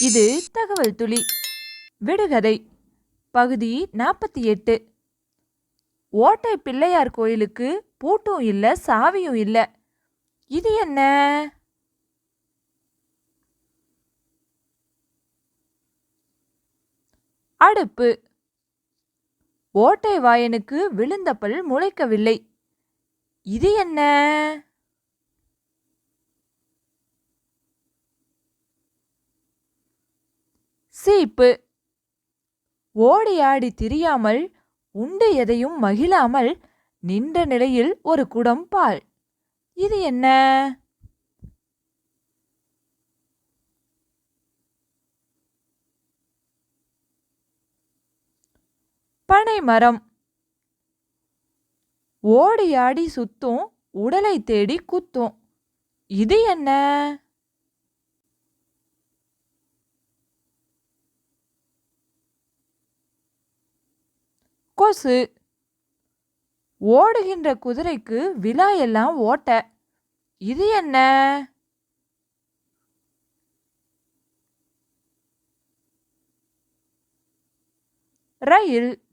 இது தகவல் துளி. விடுகதை. பகுதி நாற்பத்தி எட்டு. ஓட்டை பிள்ளையார் கோயிலுக்கு பூட்டும் இல்லை சாவியும் இல்லை. இது என்ன? அடுப்பு. ஓட்டை வாயனுக்கு விழுந்த பல் முளைக்கவில்லை. இது என்ன? சீப்பு ஓடி ஆடி திரியாமல் உண்டு எதையும் மகிழாமல் நின்ற நிலையில் ஒரு குடம் பால். இது என்ன? பனை மரம். சுத்தும் உடலை தேடி குத்தும். இது என்ன? ஓசு. ஓடுகின்ற குதிரைக்கு விழா எல்லாம் ஓட்ட. இது என்ன? ரயில்.